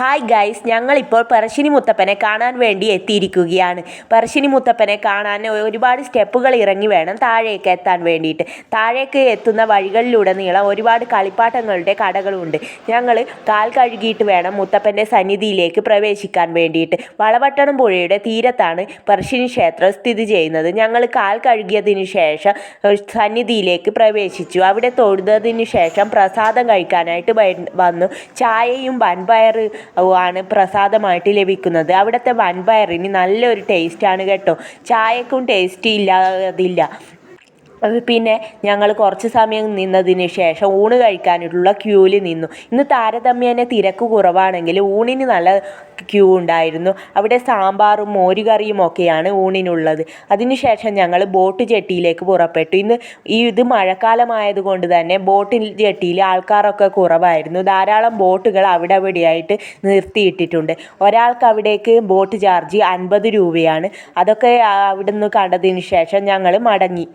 Hi guys ഞങ്ങളിപ്പോൾ പറശ്ശിനി മുത്തപ്പനെ കാണാൻ വേണ്ടി എത്തിയിരിക്കുകയാണ്. പറശ്ശിനി മുത്തപ്പനെ കാണാൻ ഒരുപാട് സ്റ്റെപ്പുകൾ ഇറങ്ങി വേണം താഴേക്ക് എത്താൻ വേണ്ടിയിട്ട്. താഴേക്ക് എത്തുന്ന വഴികളിലൂടെ വഴികളിലുടനീളം ഒരുപാട് കളിപ്പാട്ടങ്ങളുടെ കടകളുണ്ട്. ഞങ്ങൾ കാൽ കഴുകിയിട്ട് വേണം മുത്തപ്പന്റെ സന്നിധിയിലേക്ക് പ്രവേശിക്കാൻ വേണ്ടിയിട്ട്. വളപട്ടണം പുഴയുടെ തീരത്താണ് പറശ്ശിനി ക്ഷേത്രം സ്ഥിതി ചെയ്യുന്നത്. ഞങ്ങൾ കാൽ കഴുകിയതിന് ശേഷം സന്നിധിയിലേക്ക് പ്രവേശിച്ചു. അവിടെ തൊഴുതതിന് ശേഷം പ്രസാദം കഴിക്കാനായിട്ട് വന്നു. ചായയും വൻപയർ ആണ് പ്രസാദമായിട്ട് ലഭിക്കുന്നത്. അവിടുത്തെ വൻപയറിന് നല്ലൊരു ടേസ്റ്റാണ് കേട്ടോ. ചായക്കും ടേസ്റ്റ് ഇല്ലാതില്ല. പിന്നെ ഞങ്ങൾ കുറച്ച് സമയം നിന്നതിന് ശേഷം ഊണ് കഴിക്കാനായിട്ടുള്ള ക്യൂവിൽ നിന്നു. ഇന്ന് താരതമ്യേന തിരക്ക് കുറവാണെങ്കിൽ ഊണിന് നല്ല ക്യൂ ഉണ്ടായിരുന്നു. അവിടെ സാമ്പാറും മോരുകറിയും ഒക്കെയാണ് ഊണിനുള്ളത്. അതിനുശേഷം ഞങ്ങൾ ബോട്ട് ജെട്ടിയിലേക്ക് പുറപ്പെട്ടു. ഇന്ന് ഈ ഇത് മഴക്കാലമായതുകൊണ്ട് തന്നെ ബോട്ടിൽ ജെട്ടിയിൽ ആൾക്കാരൊക്കെ കുറവായിരുന്നു. ധാരാളം ബോട്ടുകൾ അവിടെ അവിടെയായിട്ട് നിർത്തിയിട്ടിട്ടുണ്ട്. ഒരാൾക്ക് അവിടേക്ക് ബോട്ട് ചാർജ് അൻപത് രൂപയാണ്. അതൊക്കെ അവിടെ നിന്ന് കണ്ടതിന് ശേഷം ഞങ്ങൾ മടങ്ങി.